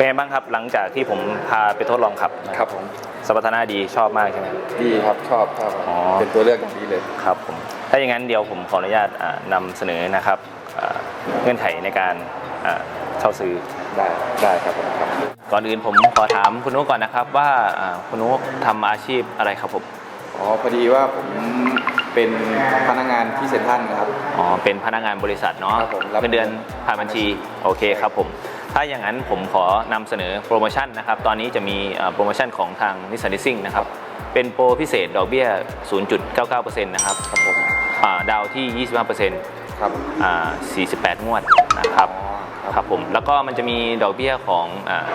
เป็นไงบ้างครับหลังจากที่ผมพาไปทดลองขับนะครับผมสมรรถนะดีชอบมากใช่ไหม ดีครับชอบชอบอ๋อ เป็นตัวเลือกอย่างดีเลย ครับผมถ้าอย่างนั้นเดี๋ยวผมขออนุญาตอ่านำเสนอนะครับอ่าเงื่อนไขในการอ่าเช่าซื้อ ได้ได้ครับผมครับ ก่อนอื่นผมขอถามคุณนุก่อนนะครับว่าอ่าคุณนุทำอาชีพอะไรครับผมอ๋อพอดีว่าผมเป็นพนักงานที่เซ็นทรัลครับ อ๋อเป็นพนักงานบริษัทเนาะครับผมรับ เงินเดือนผ่านบัญชีโอเคครับผม ถ้าอย่างนั้นผมขอนำเสนอโปรโมชั่นนะครับ ตอนนี้จะมีอ่าโปรโมชั่นของทางนิสสันดิซิ่งนะครับ เป็นโปรพิเศษดอกเบี้ย 0.99%นะครับครับผมอ่าดาวที่ 25%ครับอ่า48 งวดนะครับอ๋อครับผม แล้วก็มันจะมีดอกเบี้ยของอา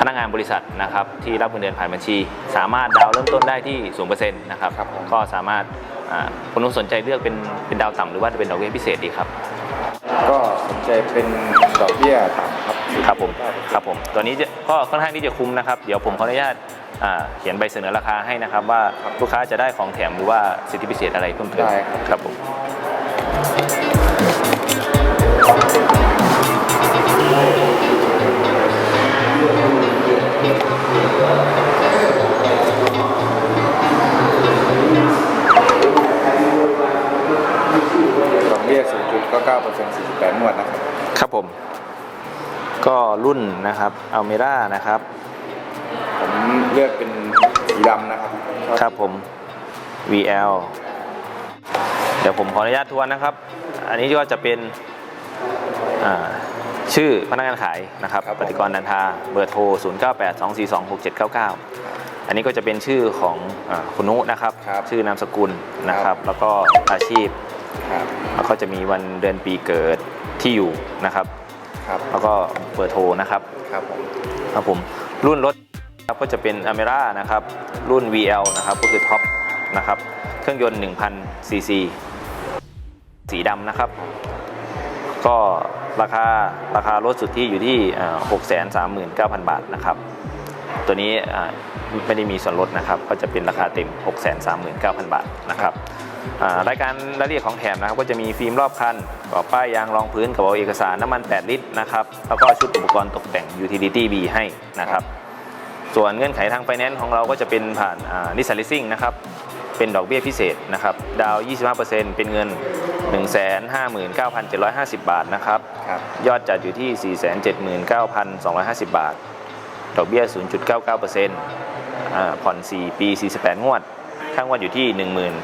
พนักงานบริษัทนะครับที่รับเงินเดือนผ่านบัญชี สามารถดาวน์เริ่มต้นได้ที่ 0%นะครับครับผมก็สามารถอ่าคุณนุ้สนใจเลือกเป็นเป็นดาวต่ำหรือว่าเป็นดอกเบี้ยพิเศษดีครับ ก็สนใจเป็นดอกเบี้ยต่ำ ครับครับผมครับผมตัวนี้จะก็ค่อนข้างที่จะคุ้มนะครับ เดี๋ยวผมขออนุญาตอ่าเขียนใบเสนอราคาให้นะครับ ว่าลูกค้าจะได้ของแถมหรือว่าสิทธิพิเศษอะไรเพิ่มเติมได้ครับครับผมดอกเบี้ย0.99% 48งวดนะครับ ครับผม ก็รุ่นนะครับอัลเมร่านะครับ ผมเลือกเป็นสีดำนะครับชอครับผม VL เดี๋ยวผมขออนุญาตทวนนะครับ อันนี้ก็จะเป็นอ่าชื่อพนักงานขายนะครับปฏิกรนันทาเบอร์โทร 0982426799 อันนี้ก็จะเป็นชื่อของอาคุณนุนะครับชื่อนามสกุลนะครับ แล้วก็อาชีพครับแล้วก็จะมีวันเดือนปีเกิดที่อยู่นะครับ ครับแล้วก็เบอร์โทรนะครับครับผมครับผมรุ่นรถครับก็จะเป็นอเมร่านะครับรุ่น VL นะครับก็คือท็อปนะครับเครื่องยนต์1,000ซีซีสีดำนะครับ ก็ราคาราคารถสุทธิอยู่ที่ 639,000 บาทนะครับ ตัวนี้อ่าไม่ได้มีส่วนลดนะครับ ก็จะเป็นราคาเต็ม 639,000 บาทนะครับอ่า รายการรายละเอียดของแถมนะครับก็จะมีฟิล์มรอบคันกรอบป้ายยางรองพื้นกระเป๋าเอกสารน้ำมัน 8 ลิตรนะครับแล้วก็ชุดอุปกรณ์ตกแต่ง Utility B ให้นะครับ ส่วนเงื่อนไขทางไฟแนนซ์ของเราก็จะเป็นผ่านนิสสันลิซิ่งนะครับเป็นดอกเบี้ยพิเศษนะครับดาว 25%เป็นเงิน 159,750 บาทนะครับครับยอดจัดอยู่ที่ 479,250 บาท ดอกเบี้ย 0.99%อ่าผ่อน 4 ปี 48 งวดค่างวดอยู่ที่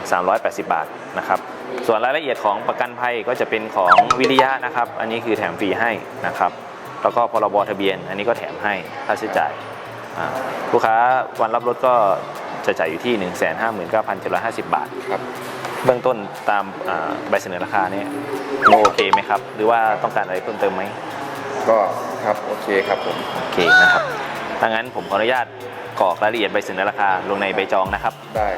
1380 บาทนะครับส่วนรายละเอียดของประกันภัยก็จะเป็นของวิริยะนะครับ อันนี้คือแถมฟรีให้นะครับ แล้วก็พรบทะเบียน อันนี้ก็แถมให้ค่าใช้จ่ายอ่าลูกค้าวันรับรถก็จะจ่ายอยู่ที่ 159,750 บาทครับเบื้องต้นตามอ่าใบเสนอราคาเนี่ยโอเคไหมครับ หรือว่าต้องการอะไรเพิ่มเติมไหมก็ครับโอเคครับผมโอเคนะครับถ้างั้นผมขออนุญาต กรอกรายละเอียดใบเสนอราคาลงในใบจองนะครับ ได้